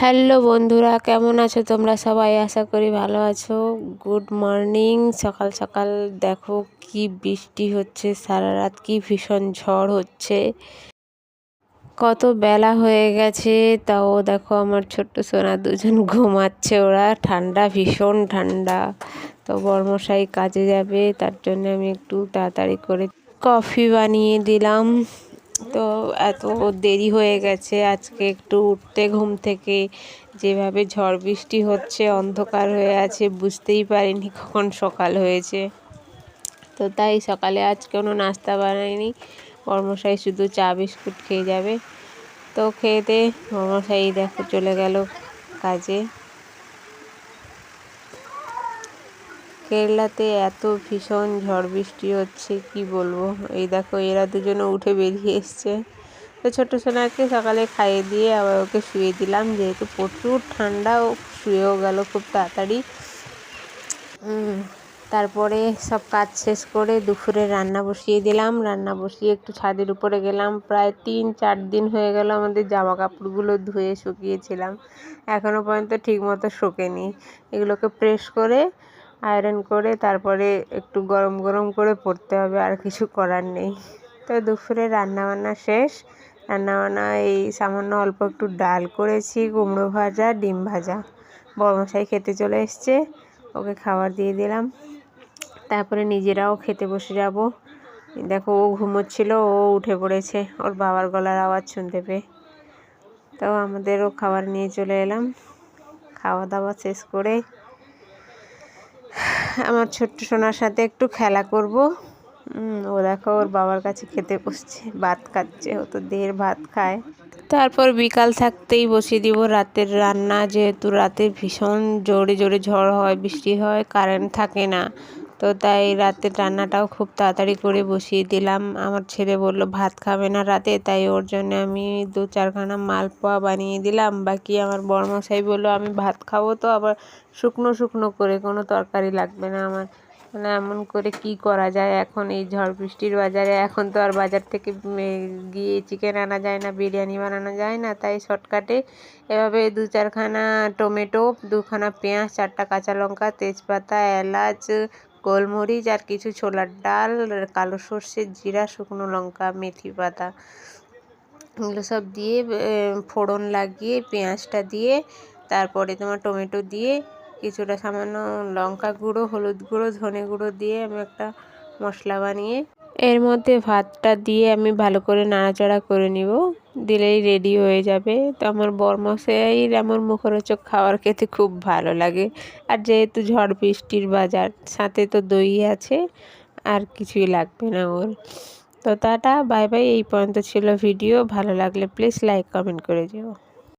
Hello বন্ধুরা, কেমন আছো তোমরা সবাই? আশা করি ভালো আছো। Good morning. সকাল সকাল দেখো কি বৃষ্টি হচ্ছে, সারা রাত কি ভীষণ ঝড় হচ্ছে। কত বেলা হয়ে গেছে, তাও দেখো আমার ছোট্ট সোনা দুজন ঘুমাচ্ছে ওরা। ঠান্ডা, ভীষণ ঠান্ডা। তো বর্মশাই কাজে যাবে, তার জন্য আমি একটু তাড়াতাড়ি করে কফি বানিয়ে দিলাম। তো এত দেরি হয়ে গেছে, আজকে একটু উঠতে ঘুম থেকে। যেভাবে ঝড় বৃষ্টি হচ্ছে, অন্ধকার হয়ে আছে, বুঝতেই পারিনি কখন সকাল হয়েছে। তো তাই সকালে আজ কোনো নাস্তা বানাইনি, কর্মশাই শুধু চা বিস্কুট খেয়ে যাবে। তো খেয়ে কর্মশাই দেখো চলে গেল কাজে। কেরলাতে এত ভীষণ ঝড় বৃষ্টি হচ্ছে, কি বলব? এই দেখো, এরা দুজনে উঠে বেরিয়ে এসছে। তো ছোটো সোনাকে সকালে খাইয়ে দিয়ে আবার ওকে শুয়ে দিলাম, যেহেতু প্রচুর ঠান্ডা, ও শুয়েও গেল খুব তাড়াতাড়ি। তারপরে সব কাজ শেষ করে দুপুরে রান্না বসিয়ে দিলাম। রান্না বসিয়ে একটু ছাদের উপরে গেলাম। প্রায় তিন, চার দিন হয়ে গেল আমাদের জামা কাপড়গুলো ধুয়ে শুকিয়েছিলাম। এখনও পর্যন্ত ঠিকমতো শোকেনি। এগুলোকে প্রেস করে আয়রন করে তারপরে একটু গরম গরম করে পড়তে হবে, আর কিছু করার নেই। তো দুপুরে রান্নাবান্না শেষ। রান্নাবান্না এই সামান্য অল্প একটু ডাল করেছি, কুমড়ো ভাজা, ডিম ভাজা। বড়মশাই খেতে চলে এসছে, ওকে খাবার দিয়ে দিলাম। তারপরে নিজেরাও খেতে বসে যাব। দেখো ও ঘুমোচ্ছিল, ও উঠে পড়েছে, ওর বাবার গলার আওয়াজ শুনতে পেয়ে। তো আমাদেরও খাবার নিয়ে চলে এলাম। খাওয়া দাওয়া শেষ করে আমার ছোট্ট সোনার সাথে একটু খেলা করব। ও দেখো, ওর বাবার কাছে খেতে বসছে, ভাত খাচ্ছে, ও তো দেহের ভাত খায়। তারপর বিকাল থাকতেই বসিয়ে দিব রাতের রান্না, যেহেতু রাতে ভীষণ জোরে জোরে ঝড় হয়, বৃষ্টি হয়, কারেন্ট থাকে না। তো তাই রাতের রান্নাটাও খুব তাড়াতাড়ি করে বসিয়ে দিলাম। আমার ছেলে বলল, ভাত খাবে না রাতে? তাই ওর জন্য আমি দু চারখানা মালপোয়া বানিয়ে দিলাম। বাকি আমার বড়মশাই বলল, আমি ভাত খাব তো, আবার শুকনো শুকনো করে, কোনো তরকারি লাগবে না আমার। মানে এমন করে কি করা যায়? এখন এই ঝড় বৃষ্টির বাজারে এখন তো আর বাজার থেকে গিয়ে চিকেন আনা যায় না, বিরিয়ানি বানানো যায় না। তাই শর্টকাটে এভাবে দু চারখানা টমেটো, দুখানা পেঁয়াজ, চারটা কাঁচা লঙ্কা, তেজপাতা, এলাচ গোলমরিচ আর কিছু ছোলার ডাল, কালো সর্ষে, জিরা, শুকনো লঙ্কা, মেথি পাতা, এগুলো সব দিয়ে ফোড়ন লাগিয়ে, পেঁয়াজটা দিয়ে, তারপরে তোমার টমেটো দিয়ে, কিছুটা সামান্য লঙ্কা গুঁড়ো, হলুদ গুঁড়ো, ধনে গুঁড়ো দিয়ে আমি একটা মশলা বানিয়ে এর মধ্যে ভাতটা দিয়ে আমি ভালো করে নাড়াচাড়া করে নিব। দিলেই রেডি হয়ে যাবে। তো আমার বরমশাই এমন মুখরোচক খাবার খেতে খুব ভালো লাগে। আর যেহেতু ঝড় বৃষ্টির বাজার, সাথে তো দই আছে, আর কিছুই লাগবে না ওর। তো টাটা, বাই বাই, এই পর্যন্ত ছিল ভিডিও। ভালো লাগলে প্লিজ লাইক কমেন্ট করে যেও।